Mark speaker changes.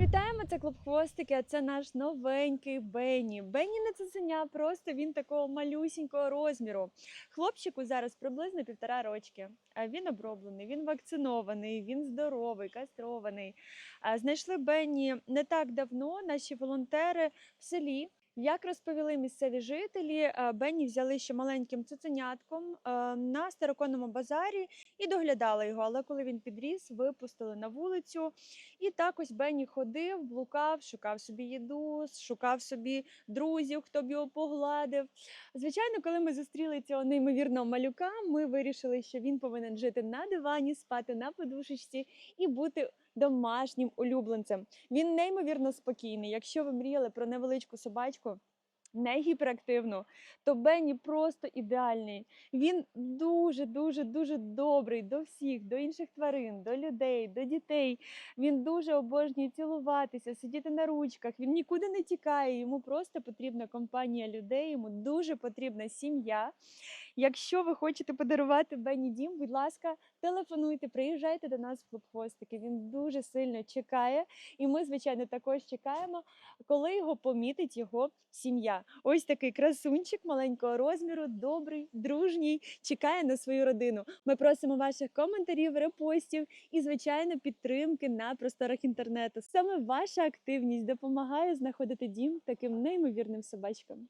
Speaker 1: Вітаємо, це клуб хвостики. а Це наш новенький Бенні. Бенні не цуценя, просто він такого малюсінького розміру. Хлопчику зараз приблизно півтора рочки. Він оброблений, він вакцинований, він здоровий, кастрований. Знайшли Бенні не так давно. Наші волонтери в селі. Як розповіли місцеві жителі, е, Бенні взяли ще маленьким цуценятком е, на староконному базарі і доглядали його. Але коли він підріс, випустили на вулицю. І так ось Бенні ходив, блукав, шукав собі їду, шукав собі друзів, хто б його погладив. Звичайно, коли ми зустріли цього неймовірного малюка, ми вирішили, що він повинен жити на дивані, спати на подушечці і бути домашнім улюбленцем. Він неймовірно спокійний. Якщо ви мріяли про невеличку собачку. Не гіперактивну, то Бенні просто ідеальний. Він дуже, дуже, дуже добрий до всіх, до інших тварин, до людей, до дітей. Він дуже обожнює цілуватися, сидіти на ручках. Він нікуди не тікає. Йому просто потрібна компанія людей. Йому дуже потрібна сім'я. Якщо ви хочете подарувати Бенні дім, будь ласка, телефонуйте, приїжджайте до нас в клуб хвостики. Він дуже сильно чекає, і ми, звичайно, також чекаємо, коли його помітить його сім'я. Ось такий красунчик маленького розміру, добрий, дружній, чекає на свою родину. Ми просимо ваших коментарів, репостів і, звичайно, підтримки на просторах інтернету. Саме ваша активність допомагає знаходити дім таким неймовірним собачкам.